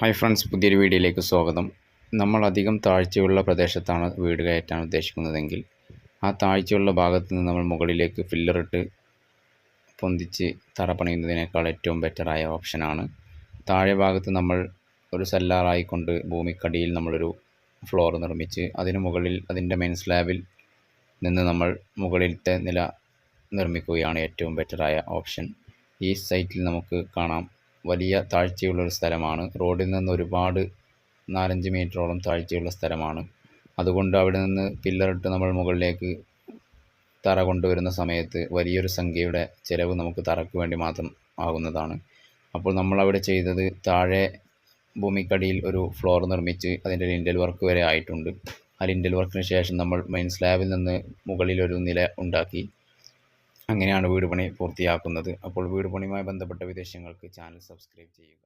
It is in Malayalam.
ഹായ് ഫ്രണ്ട്സ് പുതിയൊരു വീഡിയോയിലേക്ക് സ്വാഗതം. നമ്മൾ അധികം താഴ്ചയുള്ള പ്രദേശത്താണ് വീട് കയറ്റാൻ ഉദ്ദേശിക്കുന്നതെങ്കിൽ ആ താഴ്ചയുള്ള ഭാഗത്ത് നിന്ന് നമ്മൾ മുകളിലേക്ക് ഫില്ലറിട്ട് പൊന്തിച്ച് തറ പണിയുന്നതിനേക്കാൾ ഏറ്റവും ബെറ്ററായ ഓപ്ഷനാണ് താഴെ ഭാഗത്ത് നമ്മൾ ഒരു സെല്ലാറായിക്കൊണ്ട് ഭൂമിക്കടിയിൽ നമ്മളൊരു ഫ്ലോർ നിർമ്മിച്ച് അതിന് മുകളിൽ അതിന്റെ മെയിൻ സ്ലാബിൽ നിന്ന് നമ്മൾ മുകളിലത്തെ നില നിർമ്മിക്കുകയാണ് ഏറ്റവും ബെറ്ററായ ഓപ്ഷൻ ഈ സൈറ്റിൽ നമുക്ക് കാണാം വലിയ താഴ്ചയുള്ളൊരു സ്ഥലമാണ്. റോഡിൽ നിന്ന് ഒരുപാട് നാലഞ്ച് മീറ്ററോളം താഴ്ചയുള്ള സ്ഥലമാണ്. അതുകൊണ്ട് അവിടെ നിന്ന് പില്ലറിട്ട് നമ്മൾ മുകളിലേക്ക് തറ കൊണ്ടുവരുന്ന സമയത്ത് വലിയൊരു സംഖ്യയുടെ ചിലവ് നമുക്ക് തറയ്ക്ക് വേണ്ടി മാത്രം ആകുന്നതാണ് അപ്പോൾ നമ്മളവിടെ ചെയ്തത് താഴെ ഭൂമിക്കടിയിൽ ഒരു ഫ്ലോർ നിർമ്മിച്ച് അതിന്റെ ലിൻഡൽ വർക്ക് വരെ ആയിട്ടുണ്ട്. ആ ലിൻഡൽ വർക്കിന് ശേഷം നമ്മൾ മെയിൻ സ്ലാബിൽ നിന്ന് മുകളിലൊരു നില ഉണ്ടാക്കി. അങ്ങനെയാണ് വീട് പണി പൂർത്തിയാക്കുന്നത്. അപ്പോൾ വീട് പണിയുമായി ബന്ധപ്പെട്ട വിദേശങ്ങൾക്ക് ചാനൽ സബ്സ്ക്രൈബ് ചെയ്യുക.